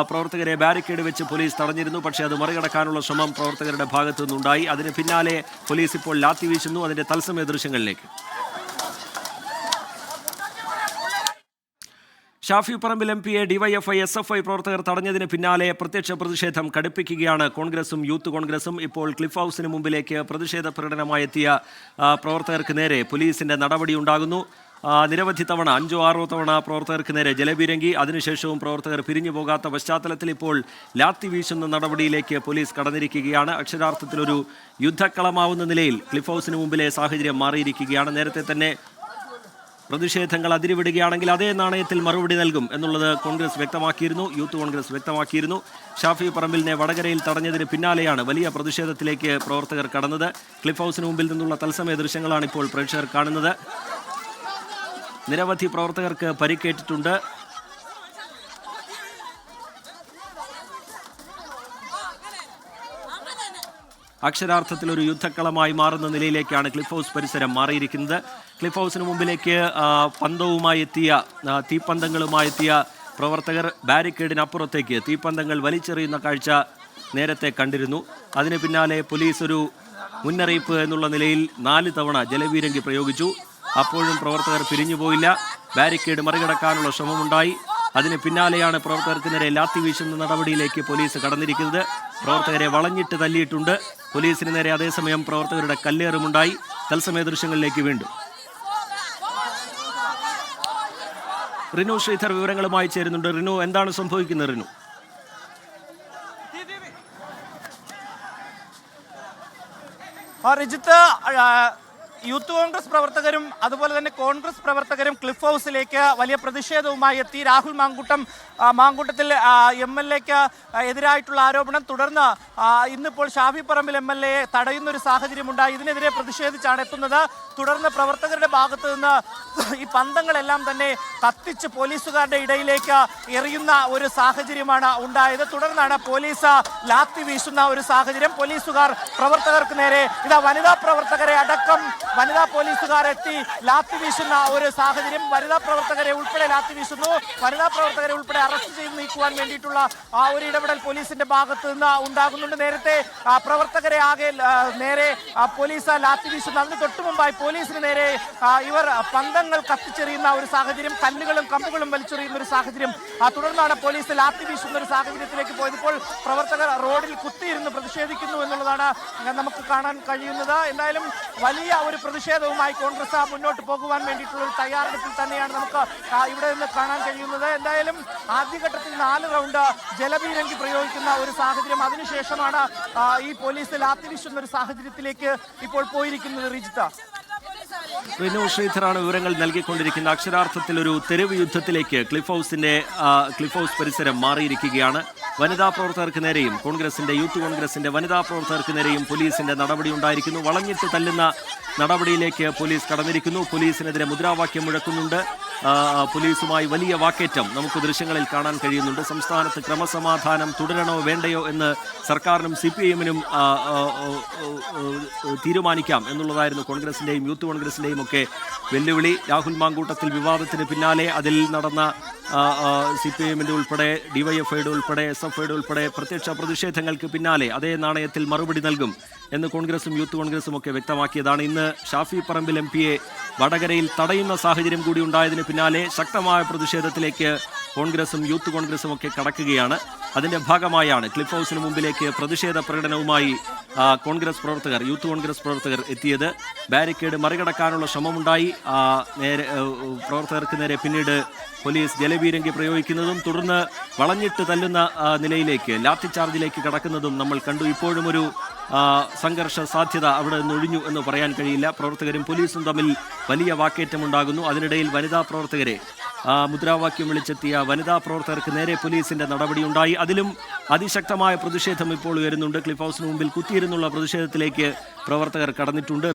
പ്രവർത്തകരെ ബാരിക്കേഡ് വെച്ച് പോലീസ് തടഞ്ഞിരുന്നു. പക്ഷേ അത് മറികടക്കാനുള്ള ശ്രമം പ്രവർത്തകരുടെ ഭാഗത്തു നിന്നുണ്ടായി. അതിന് പിന്നാലെ പോലീസ് ഇപ്പോൾ ലാത്തി വീശുന്നു. അതിന്റെ തത്സമയ ദൃശ്യങ്ങളിലേക്ക്. ഷാഫി പറമ്പിൽ എം പിയെ ഡിവൈഎഫ്ഐ എസ് എഫ് ഐ പ്രവർത്തകർ തടഞ്ഞതിന് പിന്നാലെ പ്രത്യക്ഷ പ്രതിഷേധം കടുപ്പിക്കുകയാണ് കോൺഗ്രസും യൂത്ത് കോൺഗ്രസും. ഇപ്പോൾ ക്ലിഫ് ഹൗസിന് മുമ്പിലേക്ക് പ്രതിഷേധ പ്രകടനമായി എത്തിയ പ്രവർത്തകർക്ക് നേരെ പോലീസിന്റെ നടപടി ഉണ്ടാകുന്നു. ആ, നിരവധി തവണ അഞ്ചോ ആറോ തവണ പ്രവർത്തകർക്ക് നേരെ ജലബീരങ്കി അതിനുശേഷവും പ്രവർത്തകർ പിരിഞ്ഞു പോകാത്ത പശ്ചാത്തലത്തിൽ ഇപ്പോൾ ലാത്തി വീശുന്ന നടപടിയിലേക്ക് പോലീസ് കടന്നിരിക്കുകയാണ്. അക്ഷരാർത്ഥത്തിലൊരു യുദ്ധക്കളമാവുന്ന നിലയിൽ ക്ലിഫ് ഹൗസിന് മുമ്പിലെ സാഹചര്യം മാറിയിരിക്കുകയാണ്. നേരത്തെ തന്നെ പ്രതിഷേധങ്ങൾ അതിരുവിടുകയാണെങ്കിൽ അതേ നാണയത്തിൽ മറുപടി നൽകും എന്നുള്ളത് കോൺഗ്രസ് വ്യക്തമാക്കിയിരുന്നു. യൂത്ത് കോൺഗ്രസ് വ്യക്തമാക്കിയിരുന്നു. ഷാഫി പറമ്പിലിനെ വടകരയിൽ തടഞ്ഞതിന് പിന്നാലെയാണ് വലിയ പ്രതിഷേധത്തിലേക്ക് പ്രവർത്തകർ കടന്നത്. ക്ലിഫ് ഹൗസിന് മുമ്പിൽ നിന്നുള്ള തത്സമയ ദൃശ്യങ്ങളാണ് ഇപ്പോൾ പ്രേക്ഷകർ കാണുന്നത്. നിരവധി പ്രവർത്തകർക്ക് പരിക്കേറ്റിട്ടുണ്ട്. അക്ഷരാർത്ഥത്തിൽ ഒരു യുദ്ധക്കളമായി മാറുന്ന നിലയിലേക്കാണ് ക്ലിഫ് ഹൗസ് പരിസരം മാറിയിരിക്കുന്നത്. ക്ലിഫ് ഹൗസിന് മുമ്പിലേക്ക് പന്തവുമായി എത്തിയ തീപ്പന്തങ്ങളുമായി എത്തിയ പ്രവർത്തകർ ബാരിക്കേഡിനപ്പുറത്തേക്ക് തീപ്പന്തങ്ങൾ വലിച്ചെറിയുന്ന കാഴ്ച നേരത്തെ കണ്ടിരുന്നു. അതിന് പിന്നാലെ പോലീസ് ഒരു മുന്നറിയിപ്പ് എന്നുള്ള നിലയിൽ നാല് തവണ ജലവീരങ്കി പ്രയോഗിച്ചു. അപ്പോഴും പ്രവർത്തകർ പിരിഞ്ഞുപോയില്ല ബാരിക്കേഡ് മറികടക്കാനുള്ള ശ്രമമുണ്ടായി. അതിന് പിന്നാലെയാണ് പ്രവർത്തകർക്ക് നേരെ ലാത്തി വീശുന്ന നടപടിയിലേക്ക് പോലീസ് കടന്നിരിക്കുന്നത്. പ്രവർത്തകരെ വളഞ്ഞിട്ട് തല്ലിയിട്ടുണ്ട്. പോലീസിന് നേരെ അതേസമയം പ്രവർത്തകരുടെ കല്ലേറുമുണ്ടായി. തത്സമയ ദൃശ്യങ്ങളിലേക്ക് വീണ്ടും. റിനു ശ്രീധർ വിവരങ്ങളുമായി ചേരുന്നുണ്ട്. റിനു എന്താണ് സംഭവിക്കുന്നത് റിനു? റിജിത്ത് യൂത്ത് കോൺഗ്രസ് പ്രവർത്തകരും അതുപോലെ തന്നെ കോൺഗ്രസ് പ്രവർത്തകരും ക്ലിഫ് ഹൗസിലേക്ക് വലിയ പ്രതിഷേധവുമായി എത്തി. രാഹുൽ മാങ്കൂട്ടം മാങ്കൂട്ടത്തിൽ എം എൽ എക്ക് എതിരായിട്ടുള്ള ആരോപണം തുടർന്ന് ഇന്നിപ്പോൾ Shafi Parambil M L A തടയുന്ന ഒരു സാഹചര്യമുണ്ടായി. ഇതിനെതിരെ പ്രതിഷേധിച്ചാണ് എത്തുന്നത്. തുടർന്ന് പ്രവർത്തകരുടെ ഭാഗത്തു നിന്ന് ഈ പന്തങ്ങളെല്ലാം തന്നെ കത്തിച്ച് പോലീസുകാരുടെ ഇടയിലേക്ക് എറിയുന്ന ഒരു സാഹചര്യമാണ് ഉണ്ടായത്. തുടർന്നാണ് പോലീസ് ലാത്തി വീശുന്ന ഒരു സാഹചര്യം. പോലീസുകാർ പ്രവർത്തകർക്ക് നേരെ ഇതാ വനിതാ പ്രവർത്തകരെ അടക്കം വനിതാ പോലീസുകാർ എത്തി. ലാത്തി വീശുന്ന ഒരു സാഹചര്യം വനിതാ പ്രവർത്തകരെ ഉൾപ്പെടെ ലാത്തി വീശുന്നു. വനിതാ പ്രവർത്തകരെ ഉൾപ്പെടെ അറസ്റ്റ് ചെയ്ത് നീക്കുവാൻ വേണ്ടിയിട്ടുള്ള ആ ഒരു ഇടപെടൽ പോലീസിന്റെ ഭാഗത്ത് നിന്ന് ഉണ്ടാകുന്നുണ്ട്. നേരത്തെ പ്രവർത്തകരെ ആകെ നേരെ പോലീസ് ലാത്തി വീശുന്നു അതിന് തൊട്ടു മുമ്പായി പോലീസിന് നേരെ ഇവർ പന്തങ്ങൾ കത്തിച്ചെറിയുന്ന ഒരു സാഹചര്യം കല്ലുകളും കമ്പുകളും വലിച്ചെറിയുന്ന ഒരു സാഹചര്യം തുടർന്നാണ് പോലീസ് ലാത്തി വീശുന്ന ഒരു സാഹചര്യത്തിലേക്ക് പോയത്. ഇപ്പോൾ പ്രവർത്തകർ റോഡിൽ കുത്തിയിരുന്ന് പ്രതിഷേധിക്കുന്നു എന്നുള്ളതാണ് നമുക്ക് കാണാൻ കഴിയുന്നത്. എന്തായാലും വലിയ ഒരു പ്രതിഷേധവുമായി കോൺഗ്രസ് മുന്നോട്ട് പോകുവാൻ വേണ്ടിയിട്ടുള്ള ഒരു തയ്യാറെടുപ്പിൽ തന്നെയാണ് നമുക്ക് ഇവിടെ നിന്ന് കാണാൻ കഴിയുന്നത്. എന്തായാലും ആദ്യഘട്ടത്തിൽ നാല് റൗണ്ട് ജലപീരങ്കി പ്രയോഗിക്കുന്ന ഒരു സാഹചര്യം. അതിനുശേഷമാണ് ഈ പോലീസ് ലാത്തി വീശുന്ന ഒരു സാഹചര്യത്തിലേക്ക് ഇപ്പോൾ പോയിരിക്കുന്നത് റിജിത്ത. വിനോദ് ശ്രീധറാണ് വിവരങ്ങൾ നൽകിക്കൊണ്ടിരിക്കുന്ന. അക്ഷരാർത്ഥത്തിൽ ഒരു തെരുവ് യുദ്ധത്തിലേക്ക് ക്ലിഫ് ഹൗസിന്റെ ക്ലിഫ് ഹൗസ് പരിസരം മാറിയിരിക്കുകയാണ്. വനിതാ പ്രവർത്തകർക്ക് നേരെയും കോൺഗ്രസിന്റെ യൂത്ത് കോൺഗ്രസിന്റെ വനിതാ പ്രവർത്തകർക്ക് നേരെയും പോലീസിന്റെ നടപടി ഉണ്ടായിരിക്കുന്നു. വളഞ്ഞിട്ട് തല്ലുന്ന നടപടിയിലേക്ക് പോലീസ് കടന്നിരിക്കുന്നു. പോലീസിനെതിരെ മുദ്രാവാക്യം മുഴക്കുന്നുണ്ട്. പോലീസുമായി വലിയ വാക്കേറ്റം നമുക്ക് ദൃശ്യങ്ങളിൽ കാണാൻ കഴിയുന്നുണ്ട്. സംസ്ഥാനത്ത് ക്രമസമാധാനം തുടരണോ വേണ്ടയോ എന്ന് സർക്കാരിനും സി പി എമ്മിനും തീരുമാനിക്കാം എന്നുള്ളതായിരുന്നു കോൺഗ്രസിന്റെയും യൂത്ത് കോൺഗ്രസിന്റെയും ഒക്കെ വെല്ലുവിളി. രാഹുൽ മാങ്കൂട്ടത്തിൽ വിവാദത്തിന് പിന്നാലെ അതിൽ നടന്ന സി പി എമ്മിന്റെ ഉൾപ്പെടെ ഡിവൈഎഫ്ഐയുടെ ഉൾപ്പെടെ ഐയുടെ ഉൾപ്പെടെ പ്രത്യക്ഷ പ്രതിഷേധങ്ങൾക്ക് പിന്നാലെ അതേ നാണയത്തിൽ മറുപടി നൽകും എന്ന് കോൺഗ്രസും യൂത്ത് കോൺഗ്രസും ഒക്കെ വ്യക്തമാക്കിയതാണ്. ഇന്ന് ഷാഫി പറമ്പിൽ എം വടകരയിൽ തടയുന്ന സാഹചര്യം കൂടി ഉണ്ടായതിന് പിന്നാലെ ശക്തമായ പ്രതിഷേധത്തിലേക്ക് കോൺഗ്രസും യൂത്ത് കോൺഗ്രസും ഒക്കെ കടക്കുകയാണ്. അതിന്റെ ഭാഗമായാണ് ക്ലിഫ് ഹൗസിന് മുമ്പിലേക്ക് പ്രതിഷേധ പ്രകടനവുമായി കോൺഗ്രസ് പ്രവർത്തകർ യൂത്ത് കോൺഗ്രസ് പ്രവർത്തകർ എത്തിയത്. ബാരിക്കേഡ് മറികടക്കാനുള്ള ശ്രമമുണ്ടായി. നേരെ പ്രവർത്തകർക്ക് നേരെ പിന്നീട് പോലീസ് ജലവീരങ്കി പ്രയോഗിക്കുന്നതും തുടർന്ന് വളഞ്ഞിട്ട് തല്ലുന്ന നിലയിലേക്ക് ലാത്തി ചാർജിലേക്ക് കടക്കുന്നതും നമ്മൾ കണ്ടു. ഇപ്പോഴും ഒരു സംഘർഷ സാധ്യത അവിടെ നിന്നൊഴിഞ്ഞു എന്ന് പറയാൻ കഴിയില്ല. പ്രവർത്തകരും പോലീസും തമ്മിൽ വലിയ വാക്കേറ്റമുണ്ടാകുന്നു. അതിനിടയിൽ വനിതാ പ്രവർത്തകരെ മുദ്രാവാക്യം വിളിച്ചെത്തിയ വനിതാ പ്രവർത്തകർക്ക് നേരെ പോലീസിന്റെ നടപടിയുണ്ടായി. അതിലും അതിശക്തമായ പ്രതിഷേധം ഇപ്പോൾ ഉയരുന്നുണ്ട്. ക്ലിഫ് ഹൗസിന് മുമ്പിൽ കുത്തിയിരുന്നുള്ള പ്രതിഷേധത്തിലേക്ക് പ്രവർത്തകർ കടന്നിട്ടുണ്ട്.